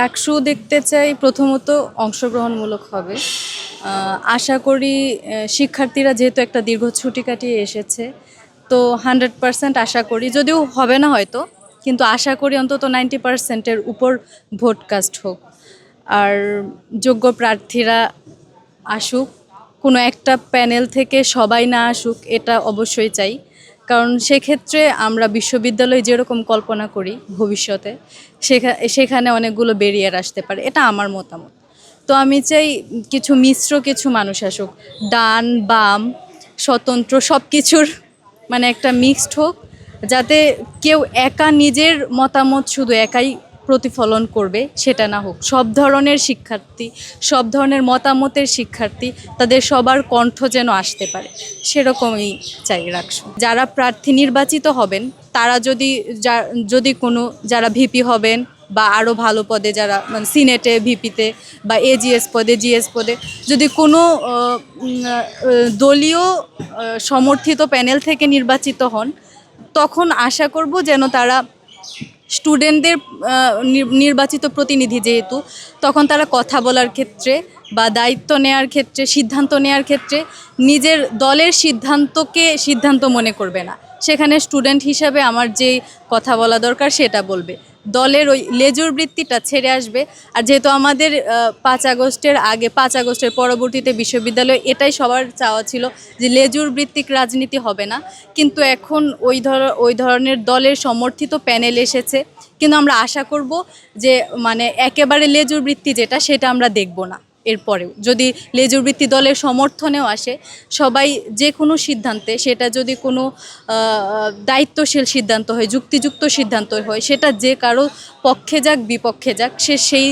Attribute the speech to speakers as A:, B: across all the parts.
A: রাকসু দেখতে চাই প্রথমত অংশগ্রহণমূলক হবে। আশা করি শিক্ষার্থীরা যেহেতু একটা দীর্ঘ ছুটি কাটিয়ে এসেছে, তো হান্ড্রেড পার্সেন্ট আশা করি, যদিও হবে না হয়তো, কিন্তু আশা করি অন্তত নাইনটি পার্সেন্টের উপর ভোট কাস্ট হোক। আর যোগ্য প্রার্থীরা আসুক, কোনো একটা প্যানেল থেকে সবাই না আসুক, এটা অবশ্যই চাই। কারণ সেক্ষেত্রে আমরা বিশ্ববিদ্যালয়ে যেরকম কল্পনা করি ভবিষ্যতে সেখানে অনেকগুলো বেরিয়ার আসতে পারে, এটা আমার মতামত। তো আমি চাই কিছু মিশ্র কিছু মানুষ আসুক, ডান, বাম, স্বতন্ত্র সব কিছুর মানে একটা মিক্সড হোক, যাতে কেউ একা নিজের মতামত শুধু একাই প্রতিফলন করবে, সেটা না হোক। সব ধরনের শিক্ষার্থী, সব ধরনের মতামতের শিক্ষার্থী তাদের সবার কণ্ঠ যেন আসতে পারে। সেরকমই চাই রাখছো যারা প্রার্থী নির্বাচিত হবেন, তারা যদি যদি কোনো, যারা ভিপি হবেন বা আরও ভালো পদে যারা মানে সিনেটে, ভিপিতে বা এজিএস পদে, জিএস পদে, যদি কোনো দলীয় সমর্থিত প্যানেল থেকে নির্বাচিত হন, তখন আশা করব যেন তারা স্টুডেন্টদের নির্বাচিত প্রতিনিধি যেহেতু, তখন তারা কথা বলার ক্ষেত্রে বা দায়িত্ব নেয়ার ক্ষেত্রে, সিদ্ধান্ত নেয়ার ক্ষেত্রে নিজের দলের সিদ্ধান্তকে সিদ্ধান্ত মনে করবে না। সেখানে স্টুডেন্ট হিসাবে আমার যে কথা বলা দরকার সেটা বলবে। দলের ওই লেজুর বৃত্তিটা ছেড়ে আসবে। আর যেহেতু আমাদের পাঁচ আগস্টের আগে, পাঁচ আগস্টের পরবর্তীতে বিশ্ববিদ্যালয়, এটাই সবার চাওয়া ছিল যে লেজুর বৃত্তিক রাজনীতি হবে না। কিন্তু এখন ওই ধর, ওই ধরনের দলের সমর্থিত প্যানেল এসেছে। কিন্তু আমরা আশা করব যে মানে একেবারে লেজুর বৃত্তি যেটা, সেটা আমরা দেখব না। এরপরেও। যদি লেজুর বৃত্তি দলের সমর্থনেও আসে, সবাই যে কোনো সিদ্ধান্তে সেটা যদি কোনো দায়িত্বশীল সিদ্ধান্ত হয়, যুক্তিযুক্ত সিদ্ধান্ত হয়, সেটা যে কারও পক্ষে যাক, বিপক্ষে যাক, সে সেই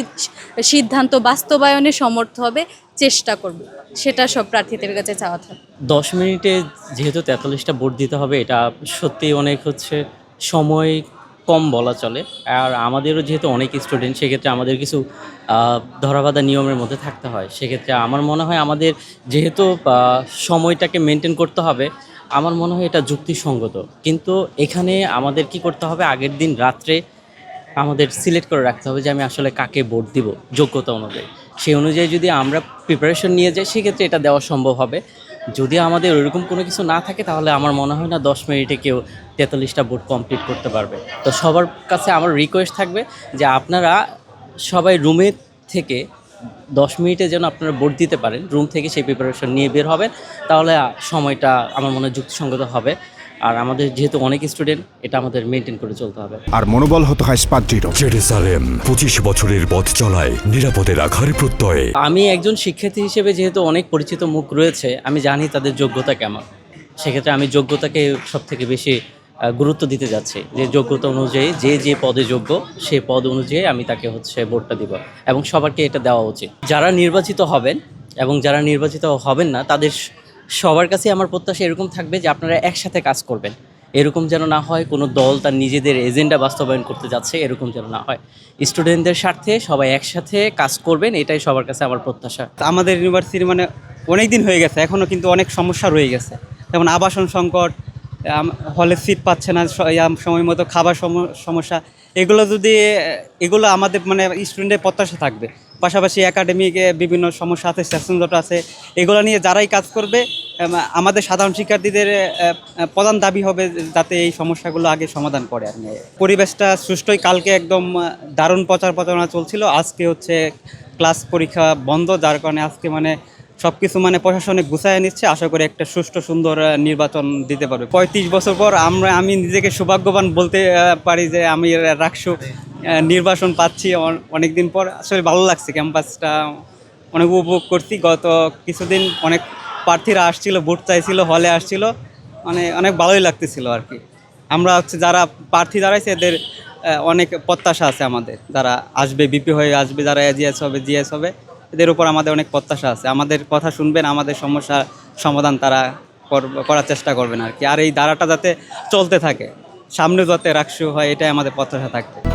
A: সিদ্ধান্ত বাস্তবায়নে সমর্থ হবে, চেষ্টা করবে। সেটা সব প্রার্থীদের কাছে চাওয়া থাকে।
B: দশ মিনিটে যেহেতু তেতাল্লিশটা ভোট দিতে হবে, এটা সত্যিই অনেক হচ্ছে সময় কম বলা চলে। আর আমাদেরও যেহেতু অনেক স্টুডেন্ট সেক্ষেত্রে আমাদের কিছু ধরাবাঁধা নিয়মের মধ্যে থাকতে হয়। সেক্ষেত্রে আমার মনে হয় আমাদের যেহেতু সময়টাকে মেনটেন করতে হবে, আমার মনে হয় এটা যুক্তিসঙ্গত। কিন্তু এখানে আমাদের কি করতে হবে? আগের দিন রাত্রে আমাদের সিলেক্ট করে রাখতে হবে যে আমি আসলে কাকে ভোট দিব, যোগ্যতা অনুযায়ী। সেই অনুযায়ী যদি আমরা প্রিপারেশন নিয়ে যাই, সেক্ষেত্রে এটা দেওয়া সম্ভব হবে। যদি আমাদের ওইরকম কোনো কিছু না থাকে, তাহলে আমার মনে হয় না দশ মিনিটে কেউ তেতাল্লিশটা বোর্ড কমপ্লিট করতে পারবে। তো সবার কাছে আমার রিকোয়েস্ট থাকবে যে আপনারা সবাই রুমে থেকে দশ মিনিটে যেন আপনারা বোর্ড দিতে পারেন। রুম থেকে সেই প্রিপারেশন নিয়ে বের হবেন। তাহলে সময়টা আমার মনে হয় যুক্তিসঙ্গত হবে। আর আমাদের যেহেতু অনেক স্টুডেন্ট এটা আমাদের মেনটেন করে চলতে হবে।
C: আর মনোবল হতে হয় স্পাত
D: জেরুসালেম পঁচিশ বছরের পথ চলায় নিরাপদে রাখার প্রত্যয়ে।
B: আমি একজন শিক্ষার্থী হিসেবে যেহেতু অনেক পরিচিত মুখ রয়েছে আমি জানি তাদের যোগ্যতা কেমন। সেক্ষেত্রে আমি যোগ্যতাকে সব থেকে বেশি গুরুত্ব দিতে যাচ্ছি। যে যোগ্যতা অনুযায়ী যে যে পদে যোগ্য সে পদ অনুযায়ী আমি তাকে হচ্ছে ভোটটা দিব এবং সবারকে এটা দেওয়া উচিত। যারা নির্বাচিত হবেন এবং যারা নির্বাচিত হবেন না তাদের সবার কাছে আমার প্রত্যাশা এরকম থাকবে যে আপনারা একসাথে কাজ করবেন। এরকম যেন না হয় কোনো দল তার নিজেদের এজেন্ডা বাস্তবায়ন করতে যাচ্ছে, এরকম যেন না হয়। স্টুডেন্টদের স্বার্থে সবাই একসাথে কাজ করবেন, এটাই সবার কাছে আমার প্রত্যাশা।
E: আমাদের ইউনিভার্সিটি মানে অনেক দিন হয়ে গেছে, এখনও কিন্তু অনেক সমস্যা রয়ে গেছে। যেমন আবাসন সংকট হলে সিট পাচ্ছে না সময় মতো খাবার সম- সমস্যা এগুলো যদি, এগুলো আমাদের মানে স্টুডেন্টের প্রত্যাশা থাকবে পাশাপাশি একাডেমিকে বিভিন্ন সমস্যা আছে সেশন জট আছে, এগুলো নিয়ে যারাই কাজ করবে আমাদের সাধারণ শিক্ষার্থীদের প্রধান দাবি হবে যাতে এই সমস্যাগুলো আগে সমাধান করে আর। পরিবেশটা সুষ্ঠুই কালকে একদম দারুণ প্রচার প্রচারণা চলছিল আজকে হচ্ছে ক্লাস পরীক্ষা বন্ধ, যার কারণে আজকে মানে সব কিছু মানে প্রশাসনে গুছায় নিচ্ছে। আশা করি একটা সুষ্ঠু, সুন্দর নির্বাচন দিতে পারবে। পঁয়ত্রিশ বছর পর আমরা, আমি নিজেকে সৌভাগ্যবান বলতে পারি যে আমি রাখসু নির্বাচন পাচ্ছি অনেক দিন পর। আসলে ভালো লাগছে ক্যাম্পাসটা, অনেক উপভোগ করছি। গত কিছুদিন অনেক প্রার্থীরা আসছিল, ভোট চাইছিল, হলে আসছিল। মানে অনেক ভালোই লাগতেছিল আর কি। আমরা হচ্ছে যারা প্রার্থী দাঁড়াইছে, এদের অনেক প্রত্যাশা আছে আমাদের। যারা আসবে, বিপি হয়ে আসবে, যারা জিএস হবে জিএস হবে। এদের উপর আমাদের অনেক প্রত্যাশা আছে। আমাদের কথা শুনবেন, আমাদের সমস্যার সমাধান তারা কর- করার চেষ্টা করবেন আর কি। আর এই ধারাটা যাতে চলতে থাকে, সামনে যাতে রাখসু হয়, এটাই আমাদের প্রত্যাশা থাকবে।